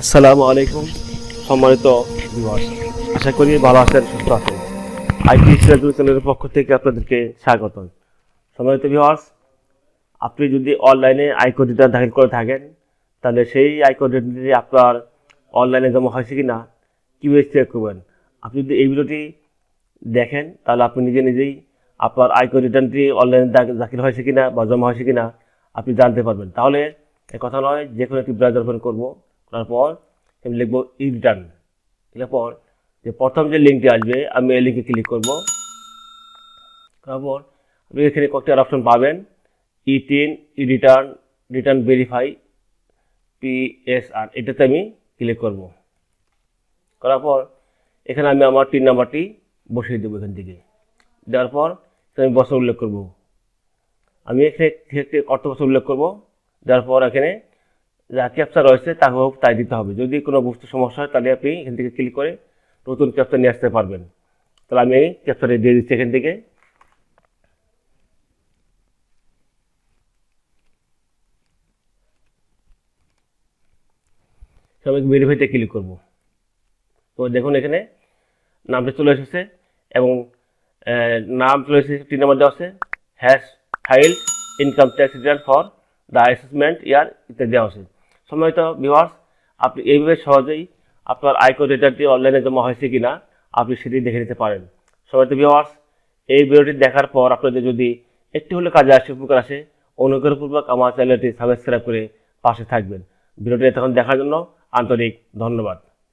আসসালামু আলাইকুম, সম্মানিত আশা করি ভালো আছেন, সুস্থ আছেন। আইটি চ্যানেলের পক্ষ থেকে আপনাদেরকে স্বাগত সম্মানিত ভিউয়ার্স আপনি যদি অনলাইনে আয়কর রিটার্ন দাখিল করে থাকেন, তাহলে সেই আয়কর রিটার্নটি আপনার অনলাইনে জমা হয়েছে কি না কীভাবে চেক করবেন। আপনি যদি এই ভিডিওটি দেখেন, তাহলে আপনি নিজে নিজেই আপনার আয়কর রিটার্নটি অনলাইনে দাখিল হয়েছে কিনা বা জমা হয়েছে কিনা আপনি জানতে পারবেন। তাহলে কথা নয় যে কোনো একটি ব্রাউজার ওপেন করব। করার পর আমি লিখব ই রিটার্ন লিখার পর যে প্রথম যে লিঙ্কটি আসবে, আমি এই লিঙ্কে ক্লিক করব। করার পর আপনি এখানে কয়েকটি অপশন পাবেন। E TIN e return return verify PSR এটাতে আমি ক্লিক করব। করার পর এখানে আমি আমার টিন নাম্বারটি বসিয়ে দেবো এখান থেকে। দেওয়ার পর আমি বছর উল্লেখ করব। আমি এখানে একটি কত বছর উল্লেখ করব। দেওয়ার পর এখানে যা ক্যাপচা রয়েছে তা হোক, তাই দিতে হবে। যদি কোনো বুঝতে সমস্যা হয়, তাহলে আপনি এখান থেকে ক্লিক করে নতুন ক্যাপচা নিয়ে আসতে পারবেন। তাহলে আমি ক্যাপচাটা দিয়ে দিচ্ছি এখান থেকে। সবাই ভেরিফাইতে ক্লিক করব। তো দেখুন এখানে নামটা চলে এসেছে এবং নাম চলে এসেছে, তিন নম্বর দেওয়া আছে hash file income tax return for the assessment year ইত্যাদি দেওয়া আছে। সম্মানিত ভিউয়ার্স আপনি এইভাবে সহজেই আপনার আয়কর রিটার্নটি অনলাইনে জমা হয়েছে কি না আপনি সেটি দেখে নিতে পারেন। সম্মানিত ভিউয়ার্স এই ভিডিওটি দেখার পর আপনাদের যদি একটি হলে কাজে আসে, উপকার আসে, অনুগ্রহপূর্বক আমার চ্যানেলটি সাবস্ক্রাইব করে পাশে থাকবেন। ভিডিওটি এতক্ষণ দেখার জন্য আন্তরিক ধন্যবাদ।